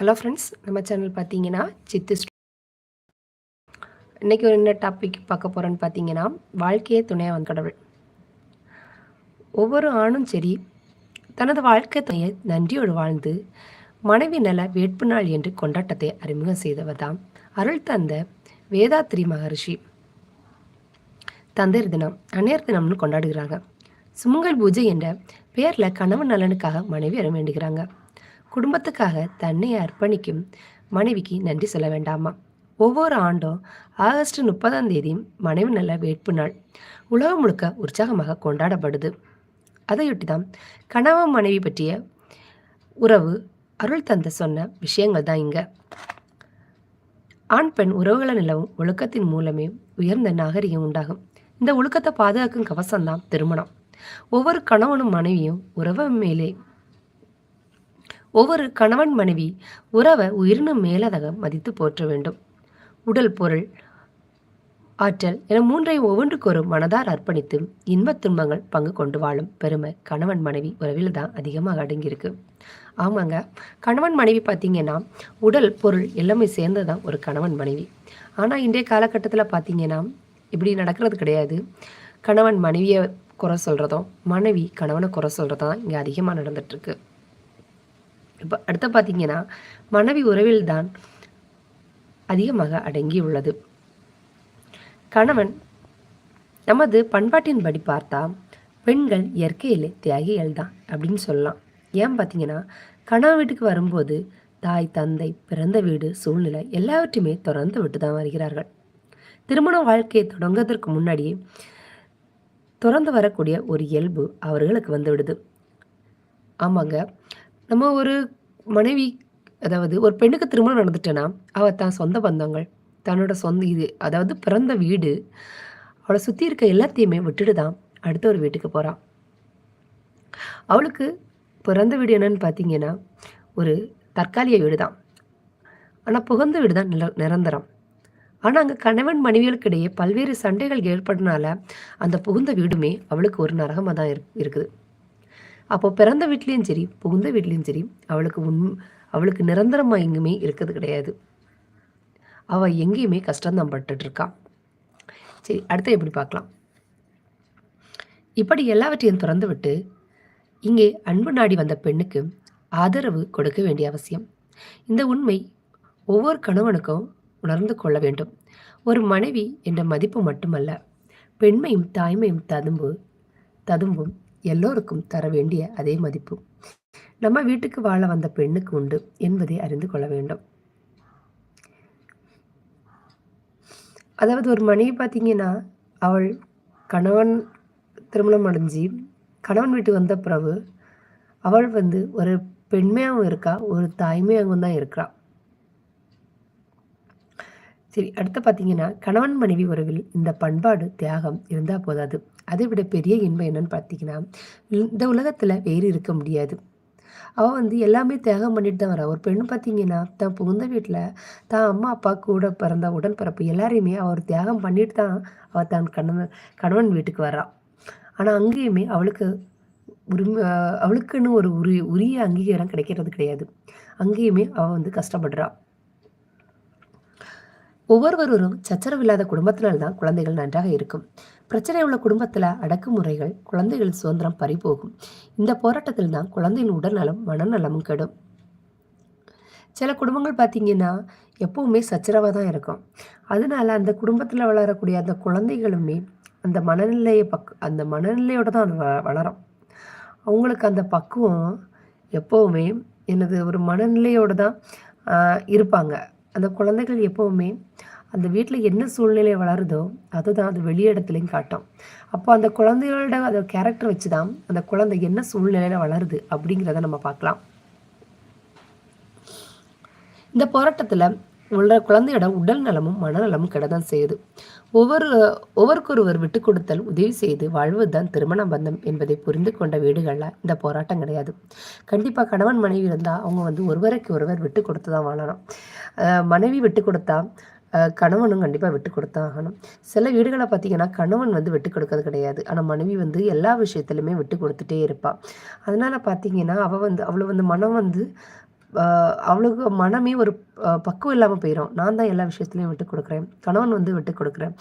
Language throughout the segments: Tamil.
ஹலோ ஃப்ரெண்ட்ஸ் நம்ம சேனல் பார்த்தீங்கன்னா சித்து இன்றைக்கி இன்னைக்கு ஒரு என்ன டாபிக் பார்க்க போகிறோன்னு பார்த்தீங்கன்னா வாழ்க்கையே துணையாக வந்த கடவுள். ஒவ்வொரு ஆணும் சரி தனது வாழ்க்கை துணையை நன்றியோடு வாழ்ந்து மனைவி நல வேட்பு நாள் என்று கொண்டாட்டத்தை அறிமுகம் செய்தவர் தான் அருள் தந்த வேதாத்ரி மகரிஷி. தந்தையர் தினம் அன்னையர் தினம்னு கொண்டாடுகிறாங்க. சுமங்கல் பூஜை என்ற பெயரில் கணவன் நலனுக்காக மனைவி அற வேண்டுகிறாங்க. குடும்பத்துக்காக தன்னை அர்ப்பணிக்கும் மனைவிக்கு நன்றி சொல்ல வேண்டாமா? ஒவ்வொரு ஆண்டும் ஆகஸ்ட் முப்பதாம் தேதி மனைவி நல்ல வேட்பு நாள். உலகம் முழுக்க உற்சாகமாக கொண்டாடப்படுது. அதையொட்டி தான் கணவன் மனைவி பற்றிய உறவு அருள் தந்த சொன்ன விஷயங்கள் தான் இங்கே. ஆண் பெண் உறவுகளை நிலவும் ஒழுக்கத்தின் மூலமே உயர்ந்த நாகரிகம் உண்டாகும். இந்த ஒழுக்கத்தை பாதுகாக்கும் கவசம்தான் திருமணம். ஒவ்வொரு கணவனும் மனைவியும் உறவு மேலே ஒவ்வொரு கணவன் மனைவி உறவை உயிரினும் மேலதாக மதித்து போற்ற வேண்டும். உடல் பொருள் ஆற்றல் என மூன்றை ஒவ்வொன்றுக்கொரு மனதார் அர்ப்பணித்து இன்பத் துன்பங்கள் பங்கு கொண்டு வாழும் பெருமை கணவன் மனைவி உறவில் தான் அதிகமாக அடங்கியிருக்கு. ஆமாங்க கணவன் மனைவி பார்த்தீங்கன்னா உடல் பொருள் எல்லாமே சேர்ந்தது தான் ஒரு கணவன் மனைவி. ஆனால் இன்றைய காலகட்டத்தில் பார்த்தீங்கன்னா இப்படி நடக்கிறது கிடையாது. கணவன் மனைவியை குறை சொல்கிறதும் மனைவி கணவனை குறை சொல்கிறதும் தான் இங்கே அதிகமாக நடந்துட்டுருக்கு. இப்போ அடுத்து பார்த்தீங்கன்னா மனைவி உறவில் தான் அதிகமாக அடங்கி உள்ளது கணவன் நமது பண்பாட்டின்படி பார்த்தா பெண்கள் இயற்கையிலே தியாகிகள் தான் அப்படின்னு சொல்லலாம். ஏன் பார்த்தீங்கன்னா கணவன் வீட்டுக்கு வரும்போது தாய் தந்தை பிறந்த வீடு சூழ்நிலை எல்லாவற்றையுமே திறந்து விட்டு தான் வருகிறார்கள். திருமண வாழ்க்கையை தொடங்குவதற்கு முன்னாடியே திறந்து வரக்கூடிய ஒரு இயல்பு அவர்களுக்கு வந்து விடுது. ஆமாங்க நம்ம ஒரு மனைவி அதாவது ஒரு பெண்ணுக்கு திருமணம் நடந்துட்டேன்னா அவள் தான் சொந்த பந்தங்கள் தன்னோட சொந்த இது அதாவது பிறந்த வீடு அவளை சுற்றி இருக்க எல்லாத்தையுமே விட்டுட்டு தான் அடுத்த ஒரு வீட்டுக்கு போகிறான் அவளுக்கு பிறந்த வீடு என்னன்னு பார்த்தீங்கன்னா ஒரு தற்காலிக வீடு தான். ஆனால் புகுந்த வீடு தான் நில நிரந்தரம். ஆனால் அங்கே கணவன் மனைவிகளுக்கு இடையே பல்வேறு சண்டைகள் ஏற்படுறதுனால அந்த புகுந்த வீடுமே அவளுக்கு ஒரு நரகமாக தான் இரு இருக்குது. அப்போ பிறந்த வீட்லேயும் சரி புகுந்த வீட்லேயும் சரி அவளுக்கு உண் அவளுக்கு நிரந்தரமாக எங்குமே இருக்கிறது கிடையாது. அவள் எங்கேயுமே கஷ்டம்தான் பட்டுட்டு இருக்கா. சரி அடுத்து எப்படி பார்க்கலாம்? இப்படி எல்லாவற்றையும் திறந்து விட்டு இங்கே அன்பு நாடி வந்த பெண்ணுக்கு ஆதரவு கொடுக்க வேண்டிய அவசியம். இந்த உண்மை ஒவ்வொரு கணவனுக்கும் உணர்ந்து கொள்ள வேண்டும். ஒரு மனைவி என்ற மதிப்பு மட்டுமல்ல பெண்மையும் தாய்மையும் ததும்பு ததும்பும் எல்லோருக்கும் தர வேண்டிய அதே மதிப்பு. நம்ம வீட்டுக்கு வாழ வந்த பெண்ணுக்கு உண்டு என்பதை அறிந்து கொள்ள வேண்டும். அதாவது ஒரு மனைவி பார்த்தீங்கன்னா அவள் கணவன் திருமணம் அடைஞ்சு கணவன் வீட்டு வந்த பிறகு அவள் வந்து ஒரு பெண்மையாகவும் இருக்கா ஒரு தாய்மையாகவும் தான் இருக்கிறா சரி அடுத்து பார்த்தீங்கன்னா கணவன் மனைவி உறவில் இந்த பண்பாடு தியாகம் இருந்தால் போதாது. அதை விட பெரிய இன்பம் என்னன்னு பார்த்தீங்கன்னா இந்த உலகத்தில் வேறு இருக்க முடியாது. அவள் வந்து எல்லாமே தியாகம் பண்ணிட்டு தான் வரா. ஒரு பெண் பார்த்தீங்கன்னா தான் புகுந்த வீட்டில் தான் அம்மா அப்பா கூட பிறந்த உடன்பிறப்பு எல்லாரையுமே அவர் தியாகம் பண்ணிட்டு தான் அவள் தன் கணவன் கணவன் வீட்டுக்கு வர்றான் ஆனால் அங்கேயுமே அவளுக்கு உரிமை அவளுக்குன்னு ஒரு உரி உரிய அங்கீகாரம் கிடைக்கிறது கிடையாது. அங்கேயுமே அவள் வந்து கஷ்டப்படுறான் ஒவ்வொருவரும் சச்சரவு இல்லாத குடும்பத்தினால்தான் குழந்தைகள் நன்றாக இருக்கும். பிரச்சனை உள்ள குடும்பத்தில் அடக்குமுறைகள் குழந்தைகள் சுதந்திரம் பறிபோகும். இந்த போராட்டத்தில் தான் குழந்தையின் உடல்நலம் மனநலமும் கெடும். சில குடும்பங்கள் பார்த்தீங்கன்னா எப்போவுமே சச்சரவாக தான் இருக்கும். அதனால அந்த குடும்பத்தில் வளரக்கூடிய அந்த குழந்தைகளுமே அந்த மனநிலையை பக் அந்த மனநிலையோடு தான் அது வ வளரும். அவங்களுக்கு அந்த பக்குவம் எப்போவுமே எனது ஒரு மனநிலையோடு தான் ஆஹ், இருப்பாங்க. அந்த குழந்தைகள் எப்போவுமே அந்த வீட்டில் என்ன சூழ்நிலை வளருதோ அதுதான் அது வெளியிடத்துலையும் காட்டும். அப்போ அந்த குழந்தைகளோட அந்த கேரக்டர் வச்சு தான் அந்த குழந்தை என்ன சூழ்நிலையில் வளருது அப்படிங்கிறத நம்ம பார்க்கலாம். இந்த போராட்டத்தில் உள்ள குழந்தையோட உடல் நலமும் மனநலமும் கிடதான் செய்யுது. ஒவ்வொரு ஒவ்வொருக்கொருவர் விட்டு கொடுத்தல் உதவி செய்து வாழ்வதுதான் திருமண பந்தம் என்பதை புரிந்து கொண்ட வீடுகளில் இந்த போராட்டம் கிடையாது. கண்டிப்பாக கணவன் மனைவி இருந்தால் அவங்க வந்து ஒருவருக்கு ஒருவர் விட்டு கொடுத்து தான் வாழணும் மனைவி விட்டு கொடுத்தா கணவனும் கண்டிப்பாக விட்டு கொடுத்தா ஆகணும். சில வீடுகளை பார்த்தீங்கன்னா கணவன் வந்து விட்டு கொடுக்கறது கிடையாது. ஆனால் மனைவி வந்து எல்லா விஷயத்துலையுமே விட்டு கொடுத்துட்டே இருப்பாள் அதனால் பார்த்தீங்கன்னா அவள் வந்து அவளை வந்து மனம் வந்து அவளுக்கு மனமே ஒரு பக்குவம் இல்லாமல் போயிடும் நான் தான் எல்லா விஷயத்துலையும் விட்டு கொடுக்குறேன். கணவன் வந்து விட்டு கொடுக்குறேன்.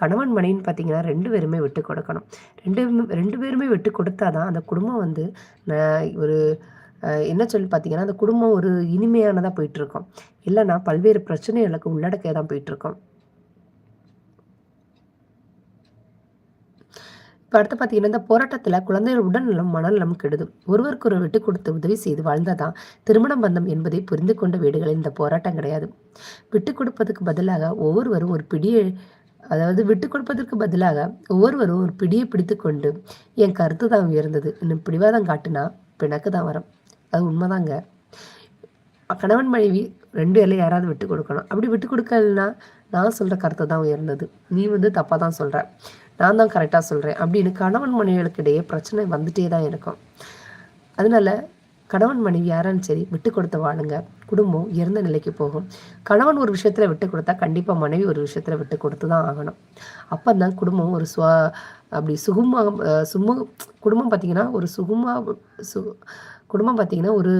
கணவன் மனைவின்னு பார்த்தீங்கன்னா ரெண்டு பேருமே விட்டு கொடுக்கணும். ரெண்டு ரெண்டு பேருமே விட்டு கொடுத்தா தான் அந்த குடும்பம் வந்து ஒரு என்ன சொல்லி பார்த்தீங்கன்னா அந்த குடும்பம் ஒரு இனிமையானதாக போயிட்டுருக்கோம். இல்லைன்னா பல்வேறு பிரச்சனைகளுக்கு உள்ளடக்கே தான் போயிட்டுருக்கோம். இப்போ அடுத்து பார்த்தீங்கன்னா இந்த போராட்டத்தில் குழந்தைகள் உடல்நலம் மனநலம் கெடுது. ஒருவருக்கு ஒரு விட்டு கொடுத்து உதவி செய்து வாழ்ந்ததான் திருமணம் பந்தம் என்பதை புரிந்து கொண்ட வீடுகளில் இந்த போராட்டம் கிடையாது. விட்டு கொடுப்பதற்கு பதிலாக ஒவ்வொருவரும் ஒரு பிடியை அதாவது விட்டு கொடுப்பதற்கு பதிலாக ஒவ்வொருவரும் ஒரு பிடியை பிடித்து கொண்டு என் கருத்து தான் உயர்ந்தது. இன்னும் பிடிவாதம் காட்டுனா பிணக்கு தான் வரும். அது உண்மைதாங்க. கணவன் மனைவி ரெண்டு பேரில் யாராவது விட்டு கொடுக்கணும். அப்படி விட்டு கொடுக்கலன்னா நான் சொல்கிற கருத்து தான் உயர்ந்தது. நீ வந்து தப்பாக தான் சொல்கிற நான் தான் கரெக்டாக சொல்கிறேன் அப்படின்னு கணவன் மனைவிகளுக்கு இடையே பிரச்சனை வந்துட்டே தான் இருக்கும். அதனால கணவன் மனைவி யாராலும் சரி விட்டு கொடுத்து வாழுங்க குடும்பம் உயர்ந்த நிலைக்கு போகும். கணவன் ஒரு விஷயத்தில் விட்டு கொடுத்தா கண்டிப்பாக மனைவி ஒரு விஷயத்தில் விட்டு கொடுத்து தான் ஆகணும். அப்போ தான் குடும்பம் ஒரு சுவ அப்படி சுகுமா சுமு குடும்பம் பார்த்திங்கன்னா ஒரு சுகுமா சு குடும்பம் பார்த்திங்கன்னா ஒரு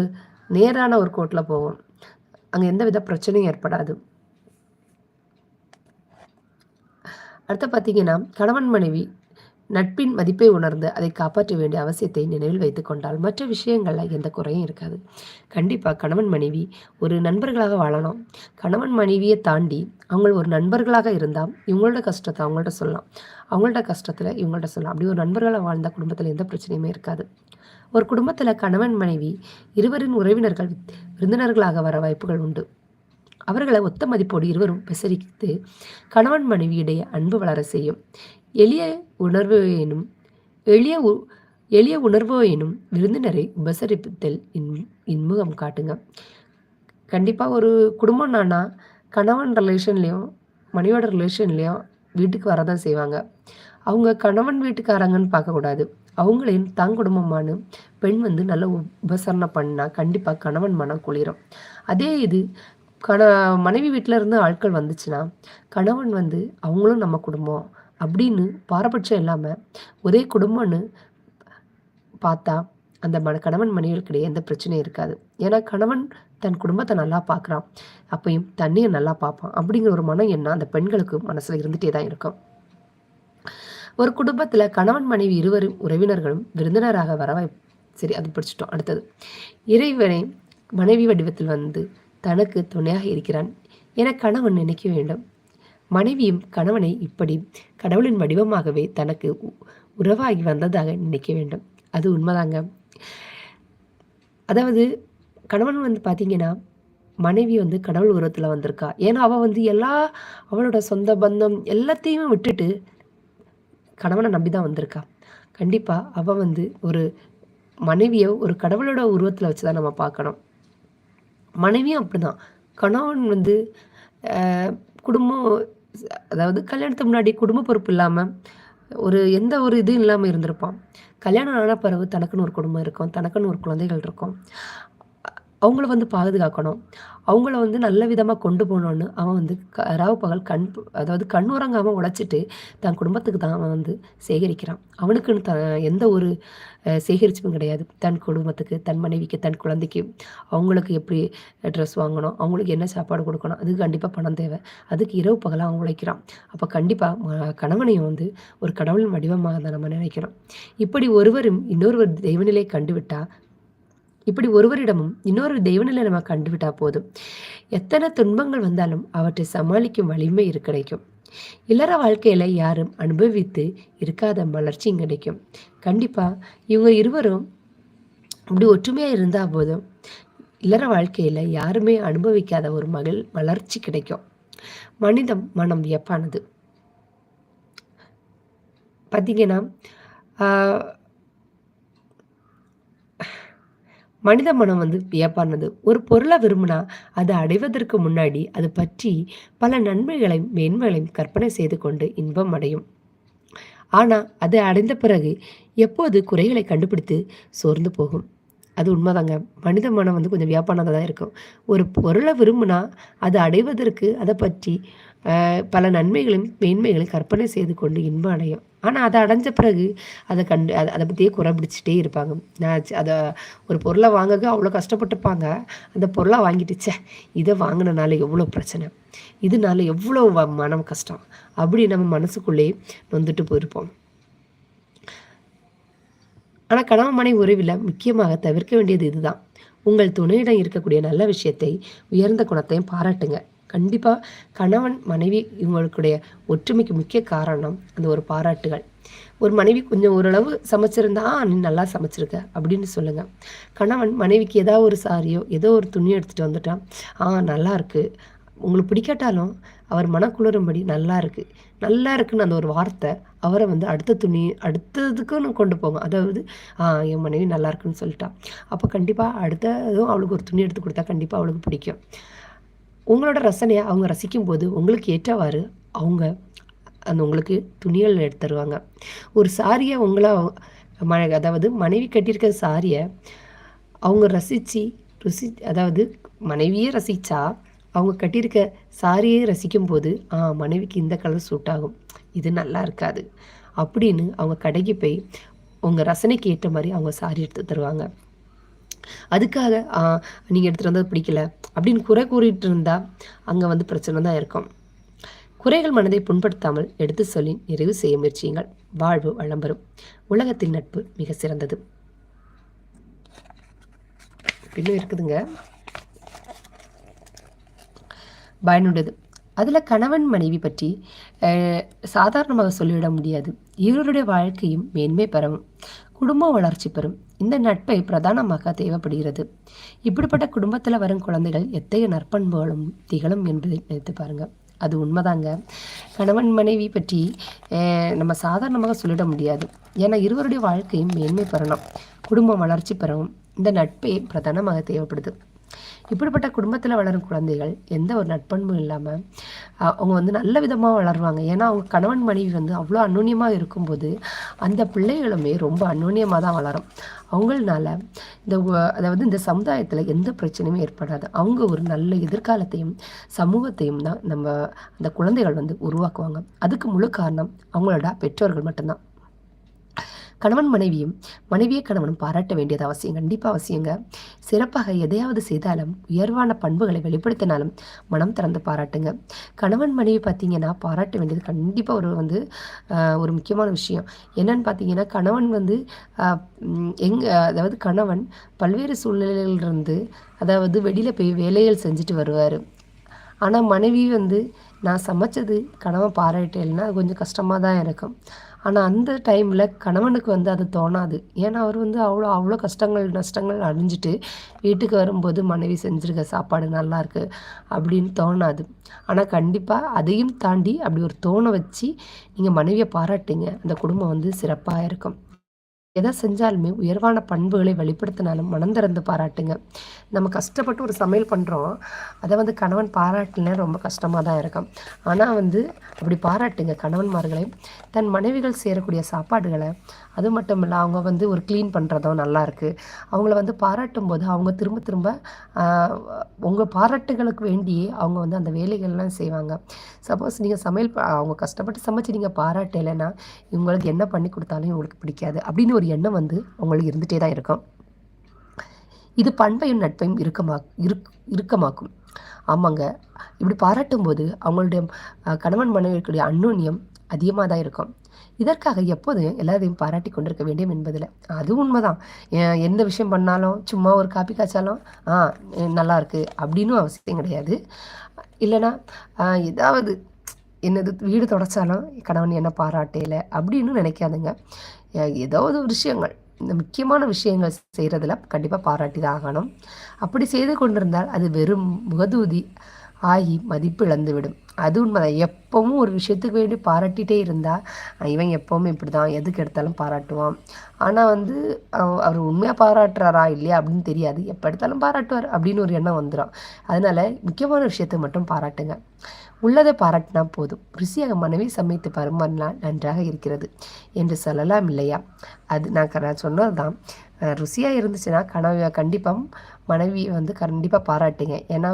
நேரான ஒரு கோட்டில் போகும் அங்கே எந்த வித பிரச்சனையும் ஏற்படாது. அடுத்து பார்த்தீங்கன்னா கணவன் மனைவி நட்பின் மதிப்பை உணர்ந்து அதை காப்பாற்ற வேண்டிய அவசியத்தை நினைவில் வைத்து கொண்டால் மற்ற விஷயங்களில் எந்த குறையும் இருக்காது. கண்டிப்பாக கணவன் மனைவி ஒரு நண்பர்களாக வாழணும் கணவன் மனைவியை தாண்டி அவங்க ஒரு நண்பர்களாக இருந்தால் இவங்களோட கஷ்டத்தை அவங்கள்ட்ட சொல்லலாம். அவங்கள்ட்ட கஷ்டத்தில் இவங்கள்ட்ட சொல்லலாம். அப்படி ஒரு நண்பர்களாக வாழ்ந்த குடும்பத்தில் எந்த பிரச்சனையுமே இருக்காது. ஒரு குடும்பத்தில் கணவன் மனைவி இருவரின் உறவினர்கள் விருந்தினர்களாக வர வாய்ப்புகள் உண்டு. அவர்களை ஒத்த மதிப்போடு இருவரும் விசரித்து கணவன் மனைவியிடையே அன்பு வளர செய்யும். எளிய உணர்வு எனும் எளிய எளிய உணர்வையினும் எனும் விருந்தினரை உபசரிப்பதில் இன் இன்முகம் காட்டுங்க. கண்டிப்பாக ஒரு குடும்பம் நானா கணவன் ரிலேஷன்லேயும் மனைவியோட ரிலேஷன்லேயும் வீட்டுக்கு வரதான் செய்வாங்க. அவங்க கணவன் வீட்டுக்காரங்கன்னு பார்க்கக்கூடாது. அவங்களின் தங் குடும்பமான பெண் வந்து நல்ல உபசரணை பண்ணால் கண்டிப்பாக கணவன் மனம் குளிரும். அதே இது கண மனைவி வீட்டில் இருந்து ஆட்கள் வந்துச்சுன்னா கணவன் வந்து அவங்களும் நம்ம குடும்பம் அப்படின்னு பாரபட்சம் இல்லாமல் ஒரே குடும்பம்னு பார்த்தா அந்த மன கணவன் மனைவிகளுக்கிடையே எந்த பிரச்சனையும் இருக்காது. ஏன்னா கணவன் தன் குடும்பத்தை நல்லா பார்க்குறான். அப்பையும் தண்ணியை நல்லா பார்ப்பான். அப்படிங்கிற ஒரு மனம் என்ன அந்த பெண்களுக்கு மனசில் இருந்துகிட்டே தான் இருக்கும். ஒரு குடும்பத்தில் கணவன் மனைவி இருவரும் உறவினர்களும் விருந்தினராக வர சரி அது பிடிச்சிட்டோம். அடுத்தது. இறைவனை மனைவி வடிவத்தில் வந்து தனக்கு துணையாக இருக்கிறான். என கணவன் நினைக்க வேண்டும். மனைவியும் கணவனை இப்படி கடவுளின் வடிவமாகவே தனக்கு உறவாகி வந்ததாக நினைக்க வேண்டும். அது உண்மைதாங்க. அதாவது கணவன் வந்து பார்த்தீங்கன்னா மனைவி வந்து கடவுள் உருவத்தில் வந்திருக்கா. ஏன்னா அவள் வந்து எல்லா அவளோட சொந்த பந்தம் எல்லாத்தையுமே விட்டுட்டு கணவனை நம்பி தான் வந்திருக்கா. கண்டிப்பாக அவள் வந்து ஒரு மனைவியை ஒரு கடவுளோட உருவத்தில் வச்சு தான் நம்ம பார்க்கணும் மனைவியும் அப்படிதான். கணவன் வந்து குடும்பம் அதாவது கல்யாணத்துக்கு முன்னாடி குடும்ப பொறுப்பு இல்லாமல் ஒரு எந்த ஒரு இதுவும் இல்லாமல் இருந்திருப்பான். கல்யாணம் ஆன பிறகு தனக்குன்னு ஒரு குடும்பம் இருக்கும் தனக்குன்னு ஒரு குழந்தைகள் இருக்கும். அவங்கள வந்து பாதுகாக்கணும். அவங்கள வந்து நல்ல விதமாக கொண்டு போகணுன்னு அவன் வந்து ராவு பகல் கண் அதாவது கண் உறங்காமல் உழைச்சிட்டு தன் குடும்பத்துக்கு தான் அவன் வந்து சேகரிக்கிறான். அவனுக்குன்னு த எந்த ஒரு சேகரிச்சும் கிடையாது. தன் குடும்பத்துக்கு தன் மனைவிக்கு தன் குழந்தைக்கு அவங்களுக்கு எப்படி ட்ரெஸ் வாங்கணும் அவங்களுக்கு என்ன சாப்பாடு கொடுக்கணும் அதுக்கு கண்டிப்பாக பணம் தேவை. அதுக்கு இரவு பகலாக அவன் உழைக்கிறான். அப்போ கண்டிப்பாக கணவனையும் வந்து ஒரு கடவுளின் வடிவமாக தான் நம்ம நினைக்கிறோம் இப்படி ஒருவரும் இன்னொருவர் தெய்வநிலையை கண்டுவிட்டால் இப்படி ஒருவரிடமும் இன்னொரு தெய்வநிலை நம்ம கண்டுவிட்டா போதும். எத்தனை துன்பங்கள் வந்தாலும் அவற்றை சமாளிக்கும் வலிமை இரு கிடைக்கும். இல்லற வாழ்க்கையில யாரும் அனுபவித்து இருக்காத வளர்ச்சியும் கிடைக்கும். கண்டிப்பா இவங்க இருவரும் இப்படி ஒற்றுமையா இருந்தா போதும். இல்லற வாழ்க்கையில யாருமே அனுபவிக்காத ஒரு மகள் வளர்ச்சி கிடைக்கும். மனிதம் மனம் வியப்பானது. பார்த்தீங்கன்னா மனித மனம் வந்து வியப்பானது. ஒரு பொருளை விரும்பினா அதை அடைவதற்கு முன்னாடி அது பற்றி பல நன்மைகளையும் மேன்மைகளையும் கற்பனை செய்து கொண்டு இன்பம் அடையும். ஆனால் அதை அடைந்த பிறகு எப்போது குறைகளை கண்டுபிடித்து சோர்ந்து போகும்? அது உண்மைதாங்க. மனித மனம் வந்து கொஞ்சம் வியாபானதாக தான் இருக்கும். ஒரு பொருளை விரும்பினா அதை அடைவதற்கு அதை பற்றி பல நன்மைகளையும் மேன்மைகளையும் கற்பனை செய்து கொண்டு இன்பம் அடையும். ஆனால் அதை அடைஞ்ச பிறகு அதை கண்டு அதை அதை பற்றியே குறை பிடிச்சிட்டே இருப்பாங்க. நான் அதை ஒரு பொருளை வாங்கக்க அவ்வளோ கஷ்டப்பட்டுப்பாங்க. அந்த பொருளை வாங்கிட்டுச்சே இதை வாங்கினனால எவ்வளோ பிரச்சனை? இதனால எவ்வளோ மனம் கஷ்டம்? அப்படி நம்ம மனசுக்குள்ளே நொந்துட்டு போயிருப்போம். ஆனால் கணவன் மனை உறவில் முக்கியமாக தவிர்க்க வேண்டியது இதுதான். உங்கள் துணையிடம் இருக்கக்கூடிய நல்ல விஷயத்தை உயர்ந்த குணத்தையும் பாராட்டுங்க. கண்டிப்பாக கணவன் மனைவி இவங்களுடைய ஒற்றுமைக்கு முக்கிய காரணம் அந்த ஒரு பாராட்டுகள். ஒரு மனைவி கொஞ்சம் ஓரளவு சமைச்சிருந்தா நீ நல்லா சமைச்சிருக்க அப்படின்னு சொல்லுங்கள் கணவன் மனைவிக்கு ஏதாவது ஒரு சாரியோ ஏதோ ஒரு துணியோ எடுத்துகிட்டு வந்துட்டான் ஆ நல்லா இருக்குது உங்களுக்கு பிடிக்காட்டாலும் அவர் மனக்குளிரும்படி நல்லா இருக்குது நல்லா இருக்குன்னு அந்த ஒரு வார்த்தை அவரை வந்து அடுத்த துணி அடுத்ததுக்கும் கொண்டு போங்க அதாவது என் மனைவி நல்லா இருக்குன்னு சொல்லிட்டான் அப்போ கண்டிப்பாக அடுத்ததும் அவளுக்கு ஒரு துணி எடுத்து கொடுத்தா கண்டிப்பாக அவளுக்கு பிடிக்கும். உங்களோட ரசனையை அவங்க ரசிக்கும் போது உங்களுக்கு ஏற்றவாறு அவங்க அந்த உங்களுக்கு துணிகள் எடுத்து தருவாங்க ஒரு சாரியை உங்களை ம அதாவது மனைவி கட்டியிருக்கிற சாரியை அவங்க ரசித்து ருசி அதாவது மனைவியே ரசித்தா அவங்க கட்டியிருக்க சாரியை ரசிக்கும் போது ஆ மனைவிக்கு இந்த கலர் சூட் ஆகும். இது நல்லா இருக்காது. அப்படின்னு அவங்க கடைக்கு போய் உங்கள் ரசனைக்கு ஏற்ற மாதிரி அவங்க சாரி எடுத்து தருவாங்க. அதுக்காக நீங்கள் எடுத்துகிட்டு வந்தது பிடிக்கல. அப்படின்னு குறை கூறிட்டு இருந்தால் அங்கே வந்து பிரச்சனை தான் இருக்கும். குறைகள் மனதை புண்படுத்தாமல் எடுத்து சொல்லி நிறைவு செய்ய முயற்சியுங்கள். வாழ்வு வளம்பெறும் உலகத்தின் நட்பு மிக சிறந்தது. இன்னும் இருக்குதுங்க. பயனுடையது. அதில் கணவன் மனைவி பற்றி சாதாரணமாக சொல்லிவிட முடியாது. இருவருடைய வாழ்க்கையும் மேன்மை பெறவும். குடும்பம் வளர்ச்சி பெறும். இந்த நட்பை பிரதானமாக தேவைப்படுகிறது. இப்படிப்பட்ட குடும்பத்தில் வரும் குழந்தைகள் எத்தகைய நற்பண்புகளும் திகழும் என்பதை நினைத்து பாருங்கள் அது உண்மைதாங்க. கணவன் மனைவி பற்றி நம்ம சாதாரணமாக சொல்லிட முடியாது. ஏன்னா இருவருடைய வாழ்க்கையும் மேன்மை பெறணும். குடும்பம் வளர்ச்சி பெறவும் இந்த நட்பே பிரதானமாக தேவைப்படுது. இப்படிப்பட்ட குடும்பத்தில் வளரும் குழந்தைகள் எந்த ஒரு நட்பண்பும் இல்லாமல் அவங்க வந்து நல்ல விதமாக வளருவாங்க. ஏன்னா அவங்க கணவன் மனைவி வந்து அவ்வளோ அந்நுன்யமாக இருக்கும்போது அந்த பிள்ளைகளுமே ரொம்ப அந்நுன்யமாக தான் வளரும். அவங்களால இந்த அதாவது இந்த சமுதாயத்தில் எந்த பிரச்சனையும் ஏற்படாது. அவங்க ஒரு நல்ல எதிர்காலத்தையும் சமூகத்தையும் தான் நம்ம அந்த குழந்தைகள் வந்து உருவாக்குவாங்க. அதுக்கு முழு காரணம் அவங்களோட பெற்றோர்கள் மட்டும்தான். கணவன் மனைவியும் மனைவியை கணவனும் பாராட்ட வேண்டியது அவசியம் கண்டிப்பாக அவசியங்க. சிறப்பாக எதையாவது செய்தாலும் உயர்வான பண்புகளை வெளிப்படுத்தினாலும் மனம் திறந்து பாராட்டுங்க. கணவன் மனைவி பார்த்தீங்கன்னா பாராட்ட வேண்டியது கண்டிப்பாக ஒரு வந்து ஒரு முக்கியமான விஷயம். என்னன்னு பார்த்தீங்கன்னா கணவன் வந்து எங் அதாவது கணவன் பல்வேறு சூழ்நிலையிலிருந்து அதாவது வெளியில் போய் வேலைகள் செஞ்சுட்டு வருவார். ஆனால் மனைவி வந்து நான் சமைச்சது கணவன் பாராட்டலைன்னா கொஞ்சம் கஷ்டமாக தான் இருக்கும். ஆனால் அந்த டைமில் கணவனுக்கு வந்து அது தோணாது. ஏன்னா அவர் வந்து அவ்வளோ அவ்வளோ கஷ்டங்கள் நஷ்டங்கள் அழிஞ்சிட்டு வீட்டுக்கு வரும்போது மனைவி செஞ்சுருக்க சாப்பாடு நல்லா இருக்குது அப்படின்னு தோணாது. ஆனால் கண்டிப்பாக அதையும் தாண்டி அப்படி ஒரு தோணை வச்சு நீங்கள் மனைவியை பாராட்டுங்க. அந்த குடும்பம் வந்து சிறப்பாக இருக்கும். எதை செஞ்சாலுமே உயர்வான பண்புகளை வெளிப்படுத்தினாலும் மனம் திறந்து பாராட்டுங்க. நம்ம கஷ்டப்பட்டு ஒரு சமையல் பண்ணுறோம் அதை வந்து கணவன் பாராட்டினா ரொம்ப கஷ்டமாக தான் இருக்கும். ஆனால் வந்து அப்படி பாராட்டுங்க கணவன்மார்களை. தன் மனைவிகள் சேரக்கூடிய சாப்பாடுகளை அது மட்டும் இல்லை அவங்க வந்து ஒரு க்ளீன் பண்ணுறதும் நல்லாயிருக்கு அவங்கள வந்து பாராட்டும் போது அவங்க திரும்ப திரும்ப உங்கள் பாராட்டுகளுக்கு வேண்டியே அவங்க வந்து அந்த வேலைகள்லாம் செய்வாங்க. சப்போஸ் நீங்கள் சமையல் அவங்க கஷ்டப்பட்டு சமைச்சு நீங்கள் பாராட்டலைன்னா இவங்களுக்கு என்ன பண்ணி கொடுத்தாலும் இவங்களுக்கு பிடிக்காது. அப்படின்னு ஒரு எண்ணம் வந்து அவங்களுக்கு இருந்துகிட்டே தான் இருக்கும். இது பண்பையும் நட்பையும் இறுக்கமா இருக் இறுக்கமாக்கும். ஆமாங்க. இப்படி பாராட்டும் போது அவங்களுடைய கணவன் மனைவிக்குடைய அந்நுன்யம் அதிகமாக தான் இருக்கும். இதற்காக எப்போதும் எல்லாத்தையும் பாராட்டி கொண்டிருக்க வேண்டும் என்பதில் அது உண்மைதான். எந்த விஷயம் பண்ணாலும் சும்மா ஒரு காப்பி காய்ச்சாலும் ஆ நல்லா இருக்கு அப்படின்னு அவசியம் கிடையாது. இல்லைன்னா ஏதாவது என்னது வீடு தொடச்சாலும் கணவன் என்ன பாராட்டையில் அப்படின்னு நினைக்காதுங்க. ஏதாவது விஷயங்கள். இந்த முக்கியமான விஷயங்கள் செய்கிறதுல கண்டிப்பாக பாராட்டி தான் ஆகணும். அப்படி செய்து கொண்டிருந்தால் அது வெறும் முகதூதி ஆகி மதிப்பு இழந்துவிடும் அது உண்மைதான். எப்பவும் ஒரு விஷயத்துக்கு வேண்டி பாராட்டிகிட்டே இருந்தால் இவன் எப்போவுமே இப்படி தான் எதுக்கு எடுத்தாலும் பாராட்டுவான். ஆனால் வந்து அவர் உண்மையாக பாராட்டுறாரா இல்லையா அப்படின்னு தெரியாது. எப்போ எடுத்தாலும் பாராட்டுவார் அப்படின்னு ஒரு எண்ணம் வந்துடும் அதனால் முக்கியமான விஷயத்தை மட்டும் பாராட்டுங்க. உள்ளதை பாராட்டினா போதும். ருசியாக மனைவி சமைத்து பரிமாறினால் நன்றாக இருக்கிறது என்று சொல்லலாம் இல்லையா? அது நான் சொன்னது தான் ருசியாக இருந்துச்சுன்னா கனவு கண்டிப்பாக மனைவி வந்து கண்டிப்பாக பாராட்டுங்க. ஏன்னா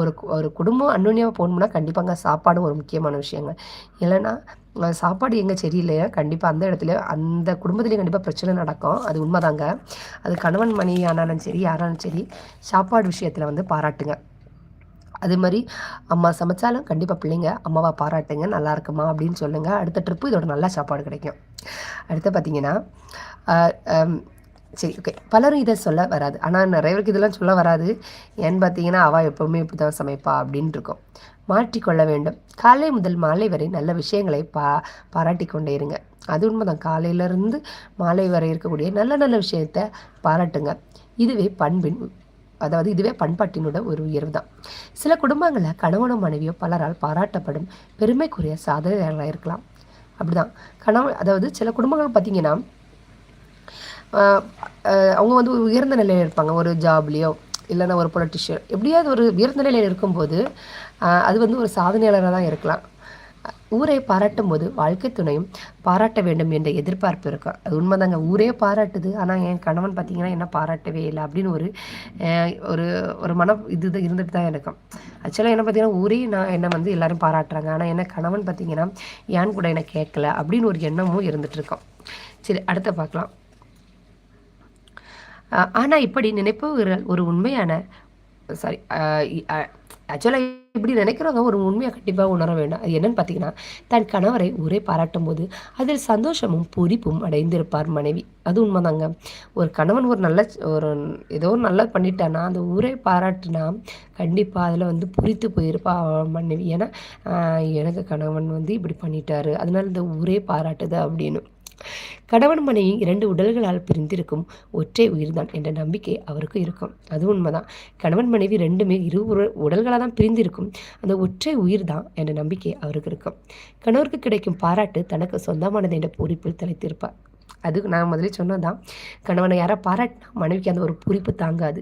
ஒரு ஒரு குடும்பம் அன்னுன்யமாக போகணும்னா கண்டிப்பாங்க சாப்பாடும் ஒரு முக்கியமான விஷயங்க. இல்லைன்னா சாப்பாடு எங்கே சரியில்லையா? கண்டிப்பாக அந்த இடத்துல அந்த குடும்பத்துலேயும் கண்டிப்பாக பிரச்சனை நடக்கும். அது உண்மைதாங்க. அது கணவன் மணி ஆனாலும் சரி யாராலும் சரி சாப்பாடு விஷயத்தில் வந்து பாராட்டுங்க. அதே மாதிரி அம்மா சமைச்சாலும் கண்டிப்பாக பிள்ளைங்க அம்மாவை பாராட்டுங்க நல்லா இருக்குமா அப்படின்னு சொல்லுங்கள் அடுத்த ட்ரிப்பு இதோட நல்லா சாப்பாடு கிடைக்கும். அடுத்து பார்த்தீங்கன்னா சரி ஓகே பலரும் இதை சொல்ல வராது. ஆனால் நிறைய பேருக்கு இதெல்லாம் சொல்ல வராது. ஏன்னு பார்த்தீங்கன்னா அவள் எப்போவுமே இப்படி தான் சமைப்பா அப்படின்ட்டு இருக்கும். மாற்றிக்கொள்ள வேண்டும். காலை முதல் மாலை வரை நல்ல விஷயங்களை பா பாராட்டி கொண்டே இருங்க. அது உண்மைதான். காலையிலேருந்து மாலை வரை இருக்கக்கூடிய நல்ல நல்ல விஷயத்தை பாராட்டுங்க. இதுவே பண்பின் அதாவது இதுவே பண்பாட்டினோட ஒரு உயர்வு தான் சில குடும்பங்களில் கணவனோ மனைவியோ பலரால் பாராட்டப்படும் பெருமைக்குரிய சாதனைகளாக இருக்கலாம். அப்படிதான். கணவன் அதாவது சில குடும்பங்கள் பார்த்திங்கன்னா அவங்க வந்து ஒரு உயர்ந்த நிலையில் இருப்பாங்க. ஒரு ஜாப்லேயோ இல்லைன்னா ஒரு பொலிட்டிஷியன் எப்படியாவது ஒரு உயர்ந்த நிலையில் இருக்கும்போது அது வந்து ஒரு சாதனையாளராக தான் இருக்கலாம். ஊரை பாராட்டும் போது வாழ்க்கை துணையும் பாராட்ட வேண்டும் என்ற எதிர்பார்ப்பு இருக்கும். அது உண்மைதாங்க. ஊரே பாராட்டுது. ஆனால் என் கணவன் பார்த்தீங்கன்னா என்ன பாராட்டவே இல்லை அப்படின்னு ஒரு ஒரு ஒரு மன இது இருந்துட்டு தான் இருக்கும். ஆக்சுவலாக என்ன பார்த்தீங்கன்னா ஊரே நான் என்னை வந்து எல்லாரும் பாராட்டுறாங்க. ஆனால் என்ன கணவன் பார்த்தீங்கன்னா ஏன் கூட என்னை கேட்கல? அப்படின்னு ஒரு எண்ணமும் இருந்துகிட்டு இருக்கோம். சரி அடுத்த பார்க்கலாம். ஆனால் இப்படி நினைப்பவர்கள் ஒரு உண்மையான சாரி ஆக்சுவலாக இப்படி நினைக்கிறவங்க ஒரு உண்மையாக கண்டிப்பாக உணர வேண்டாம். அது என்னன்னு பார்த்தீங்கன்னா தன் கணவரை ஒரே பாராட்டும் போது அதில் சந்தோஷமும் பொறிப்பும் அடைந்திருப்பார் மனைவி. அது உண்மைதாங்க. ஒரு கணவன் ஒரு நல்ல ஒரு ஏதோ ஒரு நல்லா பண்ணிட்டானா அந்த ஊரே பாராட்டுனா கண்டிப்பாக அதில் வந்து புரித்து போயிருப்பா மனைவி. ஏன்னா எனக்கு கணவன் வந்து இப்படி பண்ணிட்டாரு. அதனால இந்த ஊரே பாராட்டுது அப்படின்னு. கணவன் மனைவி இரண்டு உடல்களால் பிரிந்திருக்கும் ஒற்றை உயிர்தான் என்ற நம்பிக்கை அவருக்கு இருக்கும். அது உண்மைதான். கணவன் மனைவி ரெண்டுமே இரு உடல்களாக தான் பிரிந்திருக்கும். அந்த ஒற்றை உயிர் தான் என்ற நம்பிக்கை அவருக்கு இருக்கும். கணவருக்கு கிடைக்கும் பாராட்டு தனக்கு சொந்தமானது என்ற பொறிப்பில் தலைத்திருப்பார். அது நான் முதலே சொன்னதான் கணவனை யாராவது பாராட்டினா மனைவிக்கு அந்த ஒரு குறிப்பு தாங்காது.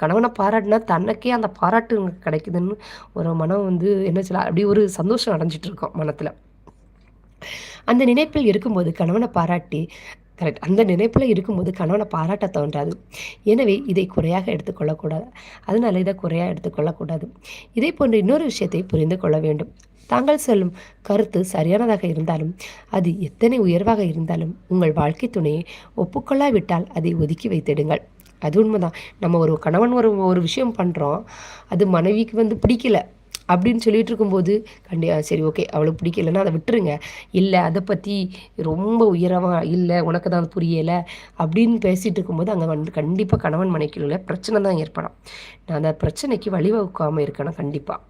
கணவனை பாராட்டினா தனக்கே அந்த பாராட்டு கிடைக்குதுன்னு ஒரு மனம் வந்து என்ன சொல்ல அப்படி ஒரு சந்தோஷம் அடைஞ்சிட்டு இருக்கோம் மனத்தில். அந்த நினைப்பில் இருக்கும்போது கணவனை பாராட்டி கரெக்ட் அந்த நினைப்பில் இருக்கும்போது கணவனை பாராட்ட தோன்றாது. எனவே இதை குறையாக எடுத்துக்கொள்ளக்கூடாது. அதனால் இதை குறையாக எடுத்துக்கொள்ளக்கூடாது. இதே போன்ற இன்னொரு விஷயத்தை புரிந்து கொள்ள வேண்டும். தாங்கள் சொல்லும் கருத்து சரியானதாக இருந்தாலும் அது எத்தனை உயர்வாக இருந்தாலும் உங்கள் வாழ்க்கை துணையை ஒப்புக்கொள்ளாவிட்டால் அதை ஒதுக்கி வைத்திடுங்கள். அது உண்மைதான். நம்ம ஒரு கணவன் ஒரு ஒரு விஷயம் பண்ணுறோம் அது மனைவிக்கு வந்து பிடிக்கல அப்படின்னு சொல்லிட்டு இருக்கும்போது கண்டி சரி ஓகே அவளுக்கு பிடிக்கலன்னா அதை விட்டுருங்க. இல்லை அதை பற்றி ரொம்ப உயரமாக இல்லை உனக்கு தான் புரியலை அப்படின்னு பேசிகிட்டு இருக்கும்போது அங்கே வந்து கண்டிப்பாக கணவன் மனைக்குள்ள பிரச்சனை தான் ஏற்படும். நான் அந்த பிரச்சனைக்கு வழிவகுக்காமல் இருக்கணும் கண்டிப்பாக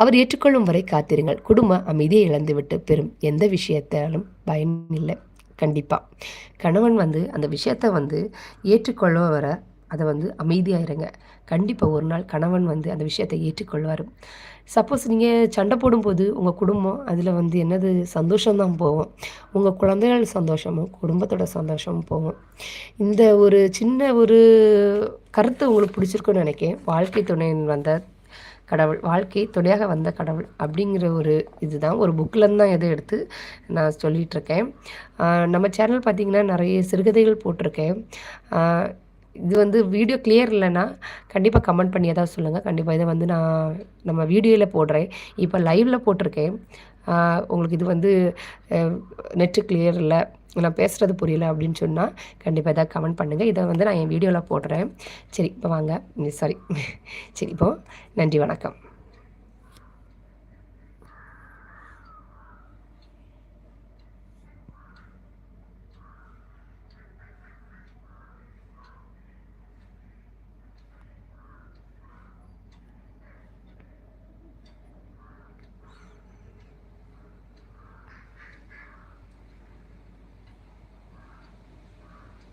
அவர் ஏற்றுக்கொள்ளும் வரை காத்திருங்கள். குடும்ப அமைதியை இழந்துவிட்டு பெறும். எந்த விஷயத்தாலும் பயன் இல்லை கண்டிப்பாக கணவன் வந்து அந்த விஷயத்த வந்து ஏற்றுக்கொள்ள வர அதை வந்து அமைதியாயிருங்க. கண்டிப்பாக ஒரு நாள் கணவன் வந்து அந்த விஷயத்தை ஏற்றுக்கொள்வார். சப்போஸ் நீங்கள் சண்டை போடும்போது உங்கள் குடும்பம் அதில் வந்து என்னது சந்தோஷம்தான் போகும். உங்கள் குழந்தைகள் சந்தோஷமும் குடும்பத்தோட சந்தோஷமும் போகும். இந்த ஒரு சின்ன ஒரு கருத்து உங்களுக்கு பிடிச்சிருக்குன்னு நினைக்கிறேன். வாழ்க்கை துணை வந்த கடவுள் வாழ்க்கை துணையாக வந்த கடவுள் அப்படிங்கிற ஒரு இதுதான். ஒரு புக்கிலேருந்து தான் எதை எடுத்து நான் சொல்லிகிட்ருக்கேன் நம்ம சேனல் பார்த்திங்கன்னா நிறைய சிறுகதைகள் போட்டிருக்கேன். இது வந்து வீடியோ கிளியர் இல்லைன்னா கண்டிப்பாக கமெண்ட் பண்ணி ஏதாவது சொல்லுங்கள் கண்டிப்பாக இதை வந்து நான் நம்ம வீடியோவில் போடுறேன். இப்போ லைவில் போட்டிருக்கேன். உங்களுக்கு இது வந்து நெட்டு கிளியர் இல்லை. நான் பேசுகிறது புரியல அப்படின்னு சொன்னால் கண்டிப்பாக எதாவது கமெண்ட் பண்ணுங்கள் இதை வந்து நான் என் வீடியோவில் போடுறேன். சரி இப்போ வாங்க. சாரி சரி இப்போது நன்றி வணக்கம்.